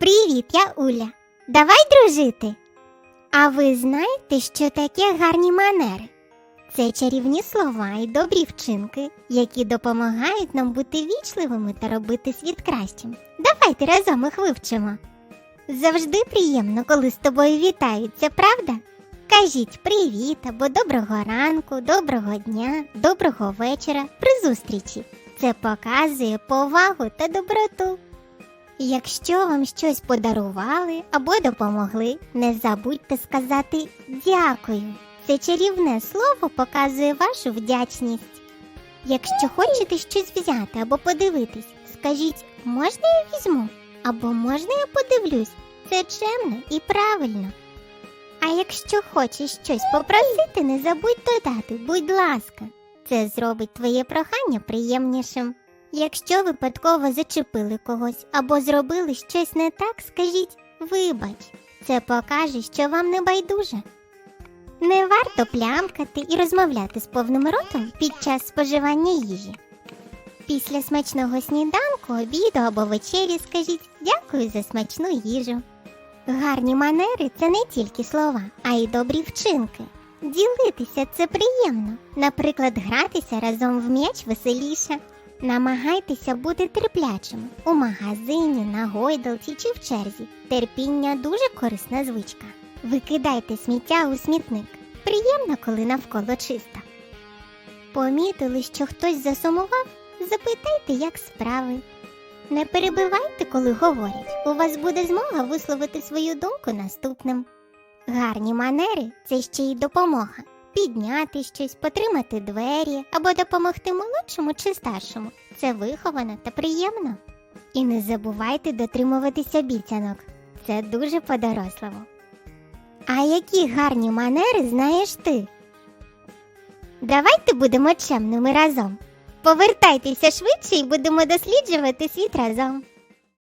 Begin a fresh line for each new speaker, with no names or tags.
Привіт, я Уля. Давай дружити. А ви знаєте, що таке гарні манери? Це чарівні слова і добрі вчинки, які допомагають нам бути вічливими та робити світ кращим. Давайте разом їх вивчимо. Завжди приємно, коли з тобою вітаються, правда? Кажіть привіт або доброго ранку, доброго дня, доброго вечора при зустрічі. Це показує повагу та доброту. Якщо вам щось подарували або допомогли, не забудьте сказати дякую. Це чарівне слово показує вашу вдячність. Якщо хочете щось взяти або подивитись, скажіть, можна я візьму? Або можна я подивлюсь? Це чемно і правильно. А якщо хочеш щось попросити, не забудь додати, будь ласка, це зробить твоє прохання приємнішим. Якщо випадково зачепили когось або зробили щось не так, скажіть вибач, це покаже, що вам не байдуже. Не варто плямкати і розмовляти з повним ротом під час споживання їжі. Після смачного сніданку, обіду або вечері скажіть дякую за смачну їжу. Гарні манери це не тільки слова, а й добрі вчинки. Ділитися це приємно. Наприклад, гратися разом в м'яч веселіше. Намагайтеся бути терплячими у магазині, на гойдалці чи в черзі. Терпіння дуже корисна звичка. Викидайте сміття у смітник. Приємно, коли навколо чисто. Помітили, що хтось засумував? Запитайте, як справи. Не перебивайте, коли говорять. У вас буде змога висловити свою думку наступним. Гарні манери це ще й допомога. Підняти щось, потримати двері або допомогти молодшому чи старшому. Це виховано та приємно. І не забувайте дотримуватись обіцянок. Це дуже по-дорослому. А які гарні манери знаєш ти? Давайте будемо чемними разом. Повертайтеся швидше і будемо досліджувати світ разом.